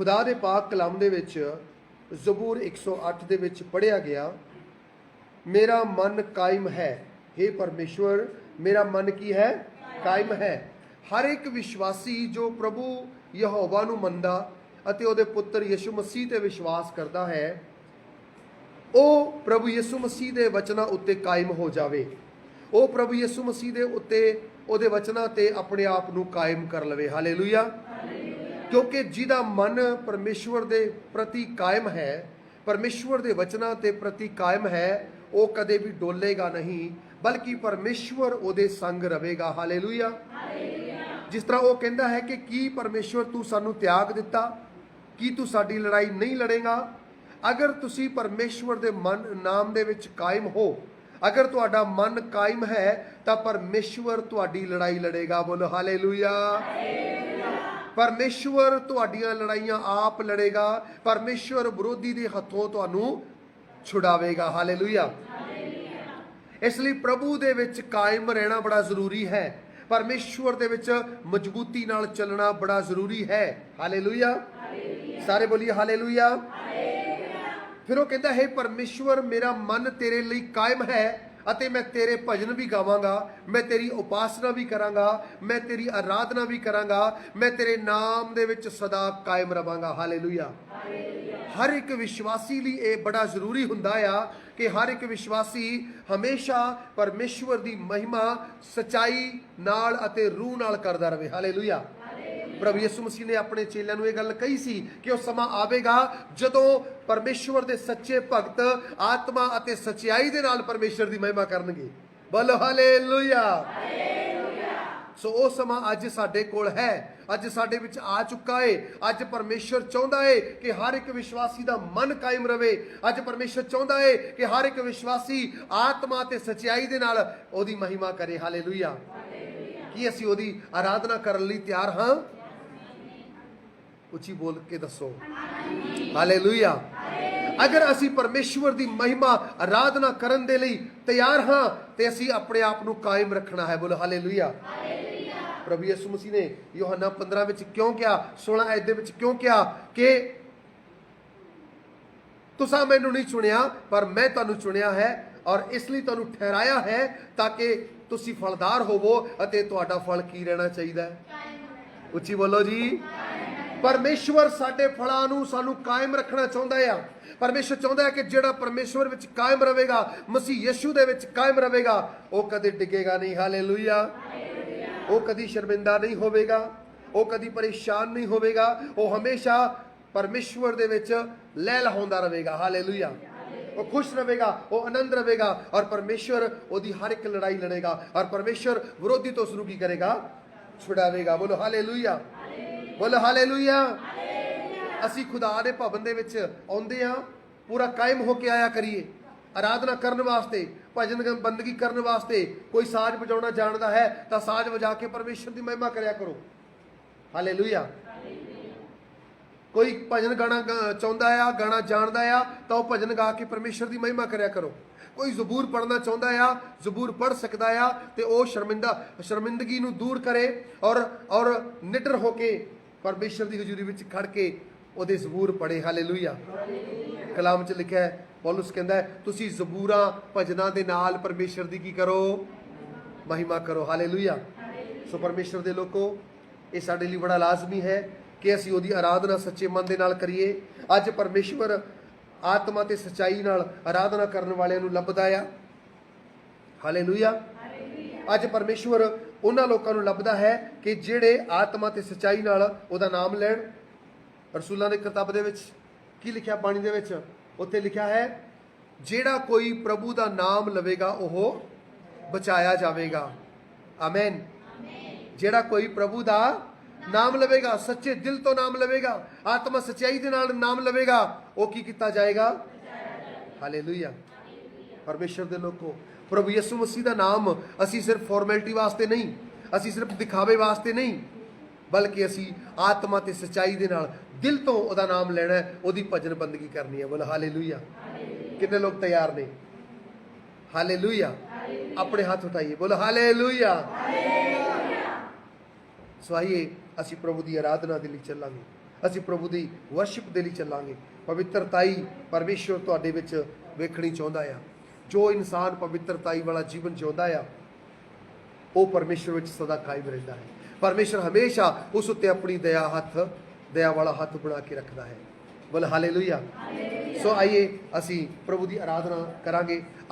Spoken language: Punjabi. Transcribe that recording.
ਖੁਦਾ ਦੇ ਪਾਕ ਕਲਾਮ ਦੇ ਵਿੱਚ ਜ਼ਬੂਰ 108 ਦੇ ਵਿੱਚ ਪੜਿਆ ਗਿਆ, ਮੇਰਾ ਮਨ ਕਾਇਮ ਹੈ हे ਪਰਮੇਸ਼ਵਰ, ਮੇਰਾ ਮਨ ਕੀ ਹੈ? ਕਾਇਮ ਹੈ। ਹਰ ਇੱਕ ਵਿਸ਼ਵਾਸੀ ਜੋ ਪ੍ਰਭੂ ਯਹੋਵਾ ਨੂੰ ਮੰਨਦਾ ਅਤੇ ਉਹਦੇ ਪੁੱਤਰ ਯਿਸੂ ਮਸੀਹ ਤੇ ਵਿਸ਼ਵਾਸ ਕਰਦਾ ਹੈ, ਉਹ ਪ੍ਰਭੂ ਯਿਸੂ ਮਸੀਹ ਦੇ ਵਚਨਾਂ ਉੱਤੇ ਕਾਇਮ ਹੋ ਜਾਵੇ। ਉਹ ਪ੍ਰਭੂ ਯਿਸੂ ਮਸੀਹ ਦੇ ਉੱਤੇ, ਉਹਦੇ ਵਚਨਾਂ ਤੇ ਆਪਣੇ ਆਪ ਨੂੰ ਕਾਇਮ ਕਰ ਲਵੇ। ਹਾਲੇਲੂਇਆ ਕਿਉਂਕਿ ਜਿਹਦਾ ਮਨ ਪਰਮੇਸ਼ਵਰ ਦੇ ਪ੍ਰਤੀ ਕਾਇਮ ਹੈ ਪਰਮੇਸ਼ਵਰ ਦੇ ਵਚਨਾਂ ਤੇ ਪ੍ਰਤੀ ਕਾਇਮ ਹੈ ਉਹ ਕਦੇ ਵੀ ਡੋਲੇਗਾ ਨਹੀਂ ਬਲਕਿ ਪਰਮੇਸ਼ਵਰ ਉਹਦੇ ਸੰਗ ਰਵੇਗਾ। ਹਾਲੇਲੂਇਆ। ਜਿਸ ਤਰ੍ਹਾਂ ਉਹ ਕਹਿੰਦਾ ਹੈ ਕਿ ਕੀ ਪਰਮੇਸ਼ਵਰ ਤੂੰ ਸਾਨੂੰ ਤਿਆਗ ਦਿੱਤਾ? ਕੀ ਤੂੰ ਸਾਡੀ ਲੜਾਈ ਨਹੀਂ ਲੜੇਗਾ? ਅਗਰ ਤੁਸੀਂ ਪਰਮੇਸ਼ਵਰ ਦੇ ਮਨ ਨਾਮ ਦੇ ਵਿੱਚ ਕਾਇਮ ਹੋ ਅਗਰ ਤੁਹਾਡਾ ਮਨ ਕਾਇਮ ਹੈ ਤਾਂ ਪਰਮੇਸ਼ਵਰ ਤੁਹਾਡੀ ਲੜਾਈ ਲੜੇਗਾ। ਬੋਲੋ ਹਾਲੇਲੂਇਆ। ਪਰਮੇਸ਼ਵਰ ਤੁਹਾਡੀਆਂ ਲੜਾਈਆਂ ਆਪ ਲੜੇਗਾ, ਪਰਮੇਸ਼ਵਰ ਵਿਰੋਧੀ ਦੇ ਹੱਥੋਂ ਤੁਹਾਨੂੰ ਛੁਡਾਵੇਗਾ। ਹਾਲੇਲੂਇਆ। ਇਸ ਲਈ ਪ੍ਰਭੂ ਦੇ ਵਿੱਚ ਕਾਇਮ ਰਹਿਣਾ ਬੜਾ ਜ਼ਰੂਰੀ ਹੈ। ਪਰਮੇਸ਼ਵਰ ਦੇ ਵਿੱਚ ਮਜ਼ਬੂਤੀ ਨਾਲ ਚੱਲਣਾ ਬੜਾ ਜ਼ਰੂਰੀ ਹੈ। ਹਾਲੇਲੂਇਆ। ਸਾਰੇ ਬੋਲੀਏ ਹਾਲੇਲੂਇਆ। ਫਿਰ ਉਹ ਕਹਿੰਦਾ, ਹੈ ਪਰਮੇਸ਼ਵਰ, ਮੇਰਾ ਮਨ ਤੇਰੇ ਲਈ ਕਾਇਮ ਹੈ। ਅਤੇ ਮੈਂ ਤੇਰੇ ਭਜਨ ਵੀ ਗਾਵਾਂਗਾ, ਮੈਂ ਤੇਰੀ ਉਪਾਸਨਾ ਵੀ ਕਰਾਂਗਾ, ਮੈਂ ਤੇਰੀ ਆਰਾਧਨਾ ਵੀ ਕਰਾਂਗਾ, ਮੈਂ ਤੇਰੇ ਨਾਮ ਦੇ ਵਿੱਚ ਸਦਾ ਕਾਇਮ ਰਵਾਂਗਾ। ਹਾਲੇਲੂਇਆ ਹਰ ਇੱਕ ਵਿਸ਼ਵਾਸੀ ਲਈ ਇਹ ਬੜਾ ਜ਼ਰੂਰੀ ਹੁੰਦਾ ਆ ਕਿ ਹਰ ਇੱਕ ਵਿਸ਼ਵਾਸੀ ਹਮੇਸ਼ਾ ਪਰਮੇਸ਼ਵਰ ਦੀ ਮਹਿਮਾ ਸਚਾਈ ਨਾਲ ਅਤੇ ਰੂਹ ਨਾਲ ਕਰਦਾ ਰਹੇ। ਹਾਲੇਲੂਇਆ ਪ੍ਰਭੂ ਯਿਸੂ ਮਸੀਹ ਨੇ ਆਪਣੇ ਚੇਲਿਆਂ ਨੂੰ ਇਹ ਗੱਲ ਕਹੀ ਸੀ ਕਿ ਉਹ ਸਮਾਂ ਆਵੇਗਾ ਜਦੋਂ ਪਰਮੇਸ਼ਵਰ ਦੇ ਸੱਚੇ ਭਗਤ ਆਤਮਾ ਅਤੇ ਸਚਾਈ ਦੇ ਨਾਲ ਪਰਮੇਸ਼ਵਰ ਦੀ ਮਹਿਮਾ ਕਰਨਗੇ। ਬੋਲੋ ਹਾਲੇਲੂਇਆ। ਸੋ ਉਹ ਸਮਾਂ ਅੱਜ ਸਾਡੇ ਕੋਲ ਹੈ। ਅੱਜ ਸਾਡੇ ਵਿੱਚ ਆ ਚੁੱਕਾ ਏ। ਅੱਜ ਪਰਮੇਸ਼ਰ ਚਾਹੁੰਦਾ ਏ ਕਿ ਹਰ ਇੱਕ ਵਿਸ਼ਵਾਸੀ ਦਾ ਮਨ ਕਾਇਮ ਰਵੇ। ਅੱਜ ਪਰਮੇਸ਼ਰ ਚਾਹੁੰਦਾ ਏ ਕਿ ਹਰ ਇੱਕ ਵਿਸ਼ਵਾਸੀ ਆਤਮਾ ਤੇ ਸਚਾਈ ਦੇ ਨਾਲ ਉਹਦੀ ਮਹਿਮਾ ਕਰੇ। ਹਾਲੇਲੂਇਆ। ਕੀ ਅਸੀਂ ਉਹਦੀ ਆਰਾਧਨਾ ਕਰਨ ਲਈ ਤਿਆਰ ਹਾਂ? ਉੱਚੀ ਬੋਲ ਕੇ ਦੱਸੋ। ਹਾਲੇਲੂਇਆ। ਅਗਰ ਅਸੀਂ ਪਰਮੇਸ਼ਵਰ ਦੀ ਮਹਿਮਾ ਆਰਾਧਨਾ ਕਰਨ ਦੇ ਲਈ ਤਿਆਰ ਹਾਂ ਤੇ ਅਸੀਂ ਆਪਣੇ ਆਪ ਨੂੰ ਕਾਇਮ ਰੱਖਣਾ ਹੈ। ਬੋਲੋ ਹਾਲੇਲੂਇਆ। ਪ੍ਰਭੂ ਯਿਸੂ ਮਸੀਹ ਨੇ ਯੋਹੰਨਾ 15 ਵਿੱਚ ਕਿਉਂ ਕਿਹਾ 16 ਐਤ ਦੇ ਵਿੱਚ ਕਿਉਂ ਕਿਹਾ ਕਿ ਤੁਸੀਂ ਮੈਨੂੰ ਨਹੀਂ ਚੁਣਿਆ ਪਰ ਮੈਂ ਤੁਹਾਨੂੰ ਚੁਣਿਆ ਹੈ ਔਰ ਇਸ ਲਈ ਤੁਹਾਨੂੰ ਠਹਿਰਾਇਆ ਹੈ ਤਾਂ ਕਿ ਤੁਸੀਂ ਫਲਦਾਰ ਹੋਵੋ ਅਤੇ ਤੁਹਾਡਾ ਫਲ ਕੀ ਰਹਿਣਾ ਚਾਹੀਦਾ ਹੈ? ਉੱਚੀ ਬੋਲੋ ਜੀ। ਪਰਮੇਸ਼ਵਰ ਸਾਡੇ ਫਲਾਂ ਨੂੰ ਸਾਨੂੰ ਕਾਇਮ ਰੱਖਣਾ ਚਾਹੁੰਦਾ ਆ। ਪਰਮੇਸ਼ਵਰ ਚਾਹੁੰਦਾ ਹੈ ਕਿ ਜਿਹੜਾ ਪਰਮੇਸ਼ਵਰ ਵਿੱਚ ਕਾਇਮ ਰਹੇਗਾ, ਮਸੀਹ ਯਿਸੂ ਦੇ ਵਿੱਚ ਕਾਇਮ ਰਹੇਗਾ, ਉਹ ਕਦੇ ਡਿੱਗੇਗਾ ਨਹੀਂ। ਹਾਲੇਲੂਇਆ। ਉਹ ਕਦੀ ਸ਼ਰਮਿੰਦਾ ਨਹੀਂ ਹੋਵੇਗਾ। ਉਹ ਕਦੀ ਪਰੇਸ਼ਾਨ ਨਹੀਂ ਹੋਵੇਗਾ। ਉਹ ਹਮੇਸ਼ਾ ਪਰਮੇਸ਼ਵਰ ਦੇ ਵਿੱਚ ਲੈ ਲਹਾਉਂਦਾ ਰਹੇਗਾ। ਹਾਲੇਲੂਇਆ। ਉਹ ਖੁਸ਼ ਰਹੇਗਾ, ਉਹ ਆਨੰਦ ਰਹੇਗਾ ਔਰ ਪਰਮੇਸ਼ਵਰ ਉਹਦੀ ਹਰ ਇੱਕ ਲੜਾਈ ਲੜੇਗਾ ਔਰ ਪਰਮੇਸ਼ਵਰ ਵਿਰੋਧੀ ਤੋਂ ਸ਼ੁਰੂ ਕੀ ਕਰੇਗਾ? ਛੁਡਾਵੇਗਾ। ਬੋਲੋ, ਹਾਲੇਲੂਇਆ। ਬੋਲੋ ਹਾਲੇਲੂਇਆ। ਅਸੀਂ ਖੁਦਾ ਦੇ ਭਵਨ ਦੇ ਵਿੱਚ ਆਉਂਦੇ ਆ ਪੂਰਾ ਕਾਇਮ ਹੋ ਕੇ ਆਇਆ ਕਰੀਏ। ਆਰਾਧਨਾ ਕਰਨ ਵਾਸਤੇ, ਭਜਨ ਬੰਦਗੀ ਕਰਨ ਵਾਸਤੇ ਕੋਈ ਸਾਜ਼ ਵਜਾਉਣਾ ਜਾਣਦਾ ਹੈ, ਤਾਂ ਸਾਜ਼ ਵਜਾ ਕੇ ਪਰਮੇਸ਼ਰ ਦੀ ਮਹਿਮਾ ਕਰਿਆ ਕਰੋ। ਹਾਲੇਲੂਇਆ। ਕੋਈ ਭਜਨ ਗਾਣਾ ਗਾ- ਚਾਹੁੰਦਾ ਆ, ਗਾਣਾ ਜਾਣਦਾ ਆ, ਤਾਂ ਉਹ ਭਜਨ ਗਾ ਕੇ ਪਰਮੇਸ਼ਰ ਦੀ ਮਹਿਮਾ ਕਰਿਆ ਕਰੋ। ਕੋਈ ਜ਼ਬੂਰ ਪੜਨਾ ਚਾਹੁੰਦਾ ਆ, ਜ਼ਬੂਰ ਪੜ ਸਕਦਾ ਆ, ਤੇ ਉਹ ਸ਼ਰਮਿੰਦਾ, ਸ਼ਰਮਿੰਦਗੀ ਨੂੰ ਦੂਰ ਕਰੇ ਔਰ ਔਰ ਨਿਡਰ ਹੋ ਕੇ ਪਰਮੇਸ਼ਰ ਦੀ ਹਜ਼ੂਰੀ ਵਿੱਚ ਖੜ ਕੇ ਉਹਦੇ ਜ਼ਬੂਰ ਪੜੇ ਹਾਲੇਲੂਇਆ। ਕਲਾਮ 'ਚ ਲਿਖਿਆ ਹੈ, ਪੌਲਸ ਕਹਿੰਦਾ ਹੈ, ਤੁਸੀਂ ਜ਼ਬੂਰਾਂ, ਭਜਨਾਂ ਦੇ ਨਾਲ ਪਰਮੇਸ਼ਰ ਦੀ ਕੀ ਕਰੋ? ਮਹਿਮਾ ਕਰੋ। ਹਾਲੇਲੂਇਆ। ਸੋ ਪਰਮੇਸ਼ਰ ਦੇ ਲੋਕੋ, ਇਹ ਸਾਡੇ ਲਈ ਬੜਾ ਲਾਜ਼ਮੀ ਹੈ ਕਿ ਅਸੀਂ ਉਹਦੀ ਆਰਾਧਨਾ ਸੱਚੇ ਮਨ ਦੇ ਨਾਲ ਕਰੀਏ। ਅੱਜ ਪਰਮੇਸ਼ਵਰ ਆਤਮਾ ਤੇ ਸਚਾਈ ਨਾਲ ਆਰਾਧਨਾ ਕਰਨ ਵਾਲਿਆਂ ਨੂੰ ਲੱਭਦਾ ਆ। ਹਾਲੇਲੂਇਆ। ਅੱਜ ਪਰਮੇਸ਼ਵਰ ਉਹਨਾਂ ਲੋਕਾਂ ਨੂੰ ਲੱਭਦਾ ਹੈ ਕਿ ਜਿਹੜੇ ਆਤਮਾ ਤੇ ਸਚਾਈ ਨਾਲ ਉਹਦਾ ਨਾਮ ਲੈਣ। ਰਸੂਲਾਂ ਦੇ ਕਿਤਾਬ ਦੇ ਵਿੱਚ ਕੀ ਲਿਖਿਆ, ਬਾਣੀ ਦੇ ਵਿੱਚ? ਉੱਥੇ ਲਿਖਿਆ ਹੈ, ਜਿਹੜਾ ਕੋਈ ਪ੍ਰਭੂ ਦਾ ਨਾਮ ਲਵੇਗਾ, ਉਹ ਬਚਾਇਆ ਜਾਵੇਗਾ। ਆਮੇਨ। ਜਿਹੜਾ ਕੋਈ ਪ੍ਰਭੂ ਦਾ ਨਾਮ ਲਵੇਗਾ, ਸੱਚੇ ਦਿਲ ਤੋਂ ਨਾਮ ਲਵੇਗਾ, ਆਤਮਾ ਸਚਾਈ ਦੇ ਨਾਲ ਨਾਮ ਲਵੇਗਾ, ਉਹ ਕੀ ਕੀਤਾ ਜਾਏਗਾ? ਹਾਲੇਲੂਇਆ। ਪਰਮੇਸ਼ਰ ਦੇ ਲੋਕੋ ਪ੍ਰਭੂ ਯਿਸੂ ਮਸੀਹ ਦਾ ਨਾਮ ਅਸੀਂ ਸਿਰਫ ਫਾਰਮੈਲਿਟੀ ਵਾਸਤੇ ਨਹੀਂ, ਅਸੀਂ ਸਿਰਫ ਦਿਖਾਵੇ ਵਾਸਤੇ ਨਹੀਂ, ਬਲਕਿ ਅਸੀਂ ਆਤਮਾ ਤੇ ਸਚਾਈ ਦੇ ਨਾਲ ਦਿਲ ਤੋਂ ਉਹਦਾ ਨਾਮ ਲੈਣਾ ਹੈ, ਉਹਦੀ ਭਜਨ ਬੰਦਗੀ ਕਰਨੀ ਹੈ। ਬੋਲ ਹਾਲੇਲੂਇਆ ਕਿੰਨੇ ਲੋਕ ਤਿਆਰ ਨੇ? ਹਾਲੇਲੂਇਆ ਆਪਣੇ ਹੱਥ ਉਠਾਈਏ, ਬੋਲ ਹਾਲੇਲੂਇਆ ਸੋ ਆਈਏ ਅਸੀਂ ਪ੍ਰਭੂ ਦੀ ਆਰਾਧਨਾ ਦੇ ਲਈ ਚੱਲਾਂਗੇ, ਅਸੀਂ ਪ੍ਰਭੂ ਦੀ ਵਰਸ਼ਿਪ ਦੇ ਲਈ ਚੱਲਾਂਗੇ। ਪਵਿੱਤਰਤਾਈ ਪਰਮੇਸ਼ਵਰ ਤੁਹਾਡੇ ਵਿੱਚ ਵੇਖਣੀ ਚਾਹੁੰਦਾ ਆ। ਜੋ ਇਨਸਾਨ ਪਵਿੱਤਰਤਾਈ ਵਾਲਾ ਜੀਵਨ ਜਿਉਂਦਾ ਆ ਉਹ ਪਰਮੇਸ਼ਰ ਵਿੱਚ ਸਦਾ ਕਾਇਮ ਰਹਿੰਦਾ ਹੈ। ਪਰਮੇਸ਼ਰ ਹਮੇਸ਼ਾ ਉਸ ਉੱਤੇ ਆਪਣੀ ਦਇਆ ਹੱਥ ਦਇਆ ਵਾਲਾ ਹੱਥ ਬਣਾ ਕੇ ਰੱਖਦਾ ਹੈ। ਬਲ ਹਾਲੇਲੂਇਆ। ਸੋ ਆਈਏ ਅਸੀਂ ਪ੍ਰਭੂ ਦੀ ਆਰਾਧਨਾ ਕਰਾਂਗੇ।